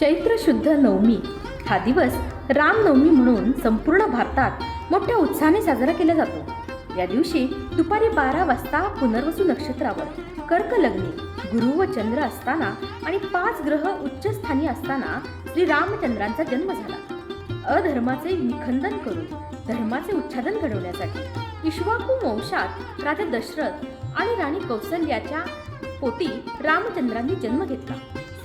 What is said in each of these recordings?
चैत्र शुद्ध नवमी. हा दिवस रामनवमी म्हणून संपूर्ण भारतात मोठ्या उत्साहाने साजरा केला जातो. या दिवशी दुपारी बारा वाजता पुनर्वसू नक्षत्रावर कर्क लग्नी गुरु व चंद्र असताना आणि पाच ग्रह उच्चस्थानी असताना श्री रामचंद्रांचा जन्म झाला. अधर्माचे निखंदन करून धर्माचे उच्छादन घडवण्यासाठी इश्वाकू वंशात राजा दशरथ आणि राणी कौसल्याच्या पोटी रामचंद्रांनी जन्म घेतला.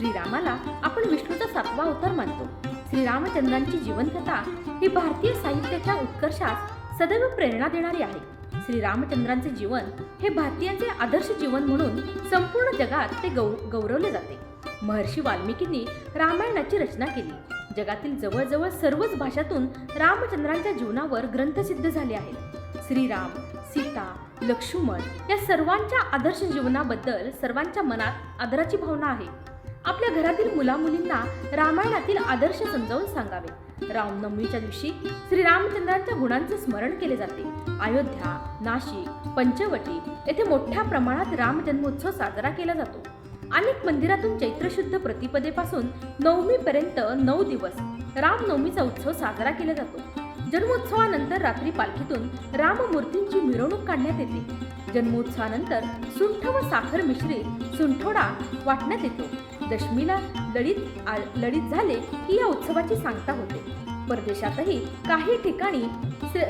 श्रीरामाला आपण विष्णूचा सातवा अवतार मानतो. श्रीरामचंद्रांची जीवनकथा ही भारतीय साहित्याच्या उत्कर्षास सदैव प्रेरणा देणारी आहे. श्रीरामचंद्रांचे जीवन हे भारतीयांचे आदर्श जीवन म्हणून संपूर्ण जगात ते गौ गौरवले जाते. महर्षी वाल्मिकींनी रामायणाची रचना केली. जगातील जवळजवळ सर्वच भाषातून रामचंद्रांच्या जीवनावर ग्रंथ सिद्ध झाले आहेत. श्रीराम सीता लक्ष्मण या सर्वांच्या आदर्श जीवनाबद्दल सर्वांच्या मनात आदराची भावना आहे. आपल्या घरातील मुलामुलींना रामायणातील आदर्श समजावून सांगावे. रामनवमीच्या दिवशी श्रीरामचंद्रांच्या गुणांचे स्मरण केले जाते. अयोध्या नाशिक पंचवटी येथे मोठ्या प्रमाणात रामजन्मोत्सव साजरा केला जातो. अनेक मंदिरातून चैत्रशुद्ध प्रतिपदेपासून नवमीपर्यंत नऊ दिवस रामनवमीचा उत्सव साजरा केला जातो. जन्मोत्सवानंतर रात्री पालखीतून राममूर्तींची मिरवणूक काढण्यात येते. जन्मोत्सवानंतर सुंठ व साखर मिश्रित सुंठोडा वाटण्यात येतो. दशमीला लढीत आ- लढीत झाले की या उत्सवाची सांगता होते. परदेशातही काही ठिकाणी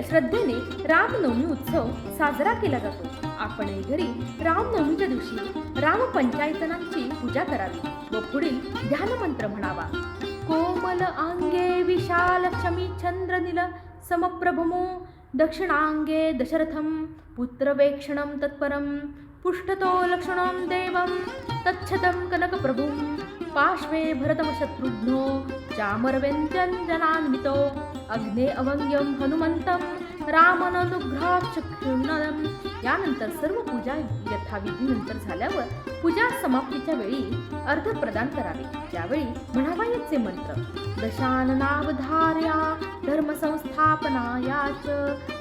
श्रद्धेने रामनवमी उत्सव साजरा केला जातो. आपणही घरी रामनवमीच्या दिवशी रामपंचायतनांची पूजा करावी व पुढील ध्यानमंत्र म्हणावा. कोमल अंगे विशाल क्षमी चंद्रनील समप्रभमो दक्षिणांगे दशरथं पुत्रवेक्षणं तत्परं पुष्टतो लक्षणं देवं तच्छतं कनकप्रभुं पार्श्वे भरतमशत्रुघ्नो चामरव्यञ्जनान्वितो अग्ने अवङ्ग्यं हनुमन्तं रामननुग्रहाक्षुण्णं यानंतर सर्व पूजा यथाविधीनंतर झाल्यावर पूजा समाप्तीच्या वेळी अर्ध प्रदान करावे. त्यावेळी म्हणावायचे मंत्र दशाननावधार्या धर्मसंस्थापनाया च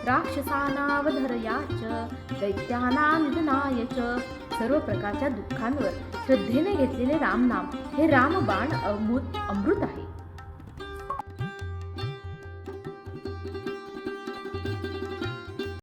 राक्षसानावधरया च सर्व प्रकारच्या दुःखांवर श्रद्धेने घेतलेले रामनाम हे रामबाण अमृत अमृत आहे.